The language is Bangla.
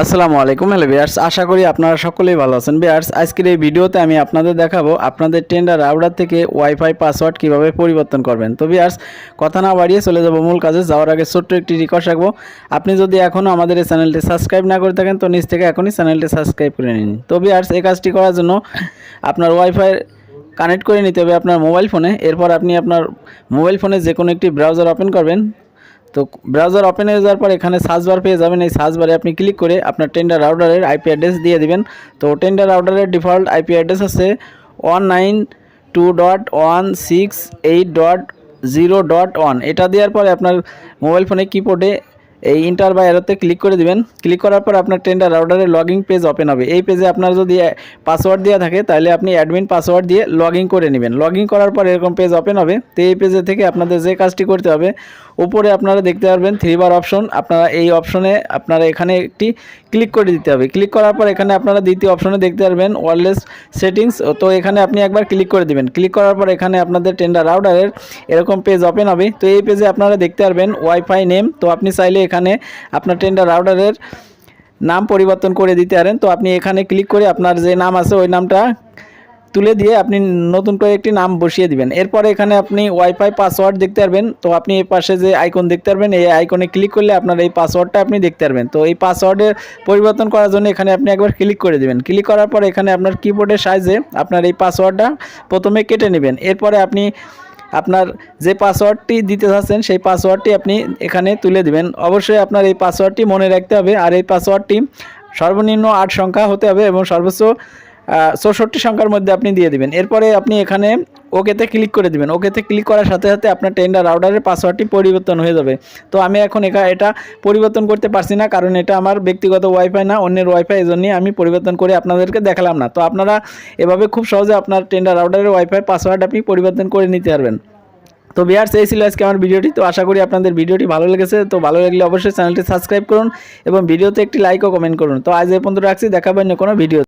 আসসালামু আলাইকুম, হ্যালো বিয়ার্স আশা করি আপনারা সকলেই ভালো আছেন। বিয়ার্স আজকের এই ভিডিওতে আমি আপনাদের দেখাবো আপনাদের টেন্ডার রাউডার থেকে ওয়াইফাই পাসওয়ার্ড কীভাবে পরিবর্তন করবেন। তো বিয়ার্স কথা না বাড়িয়ে চলে যাব মূল কাজে। যাওয়ার আগে ছোট্ট একটি রিকোয়েস্ট রাখব। আপনি যদি এখনও আমাদের এই চ্যানেলটি সাবস্ক্রাইব না করে থাকেন, তো নিচ থেকে এখনই চ্যানেলটি সাবস্ক্রাইব করে নিন। তো বিয়ার্স এই কাজটি করার জন্য আপনার ওয়াইফাই কানেক্ট করে নিতে হবে আপনার মোবাইল ফোনে এরপর আপনি আপনার মোবাইল ফোনে যে কোনো একটি ব্রাউজার ওপেন করবেন। তো ব্রাউজার ওপেন হয়ে যাওয়ার পর এখানে সার্চ বার পেয়ে যাবেন। এই সার্চ বারে আপনি ক্লিক করে আপনার টেন্ডার রাউডারের আইপি অ্যাড্রেস দিয়ে দিবেন। তো টেন্ডার রাউডারের ডিফল্ট আইপি অ্যাড্রেস আছে one nine two dot one six eight dot zero dot one এটা দেওয়ার পরে আপনার মোবাইল ফোনে কিবোর্ডে এই ইন্টার বা এরোতে ক্লিক করে দিবেন। ক্লিক করার পর আপনার টেন্ডার রাউডারের লগইন পেজ ওপেন হবে। এই পেজে আপনার যদি পাসওয়ার্ড দেওয়া থাকে, তাহলে আপনি অ্যাডমিন পাসওয়ার্ড দিয়ে লগ করে নেবেন। লগ করার পর এরকম পেজ ওপেন হবে। তো এই পেজে থেকে আপনাদের যে কাজটি করতে হবে, উপরে আপনারা দেখতে পারবেন থ্রি বার অপশন আপনারা এই অপশনে আপনারা এখানে একটি ক্লিক করে দিতে হবে। ক্লিক করার পর এখানে আপনারা দ্বিতীয় অপশনে দেখতে পারবেন ওয়ারলেস সেটিংস তো এখানে আপনি একবার ক্লিক করে দিবেন। ক্লিক করার পর এখানে আপনাদের টেন্ডার রাউডারের এরকম পেজ ওপেন হবে। তো এই পেজে আপনারা দেখতে পারবেন ওয়াইফাই নেম তো আপনি চাইলে এখানে আপনার টেন্ডার রাউডারের নাম পরিবর্তন করে দিতে পারেন। তো আপনি এখানে ক্লিক করে আপনার যে নাম আছে, ওই নামটা তুলে দিয়ে আপনি নতুন করে একটি নাম বসিয়ে দিবেন। এরপরে এখানে আপনি ওয়াইফাই পাসওয়ার্ড দেখতে পারবেন। তো আপনি এই পাশে যে আইকন দেখতে পারবেন, এই আইকনে ক্লিক করলে আপনার এই পাসওয়ার্ডটা আপনি দেখতে পারবেন। তো এই পাসওয়ার্ডের পরিবর্তন করার জন্য এখানে আপনি একবার ক্লিক করে দেবেন। ক্লিক করার পর এখানে আপনার কিবোর্ডের সাইজে আপনার এই পাসওয়ার্ডটা প্রথমে কেটে নেবেন। এরপরে আপনি আপনার যে পাসওয়ার্ডটি দিতে চাচ্ছেন, সেই পাসওয়ার্ডটি আপনি এখানে তুলে দিবেন। অবশ্যই আপনার এই পাসওয়ার্ডটি মনে রাখতে হবে। আর এই পাসওয়ার্ডটি সর্বনিম্ন আট সংখ্যা হতে হবে এবং সর্বোচ্চ চৌষট্টি সংখ্যার মধ্যে আপনি দিয়ে দিবেন। এরপরে আপনি এখানে ওকেতে ক্লিক করে দিবেন। ওকেতে ক্লিক করার সাথে সাথে আপনার টেন্ডার রাউডারের পাসওয়ার্ডটি পরিবর্তন হয়ে যাবে। তো আমি এখন একা এটা পরিবর্তন করতে পারছি না, কারণ এটা আমার ব্যক্তিগত ওয়াইফাই না, অন্যের ওয়াইফাই এই জন্যই আমি পরিবর্তন করে আপনাদেরকে দেখালাম না। তো আপনারা এভাবে খুব সহজে আপনার টেন্ডার রাউডারের ওয়াইফাই পাসওয়ার্ড আপনি পরিবর্তন করে নিতে পারবেন। তো বিয়ার্স এই ছিল আজকে আমার ভিডিওটি। তো আশা করি আপনাদের ভিডিওটি ভালো লেগেছে। তো ভালো লাগলে অবশ্যই চ্যানেলটি সাবস্ক্রাইব করুন এবং ভিডিওতে একটি লাইক ও কমেন্ট করুন। তো আজ এ পর্যন্ত রাখছি। দেখাবেন কোনো ভিডিও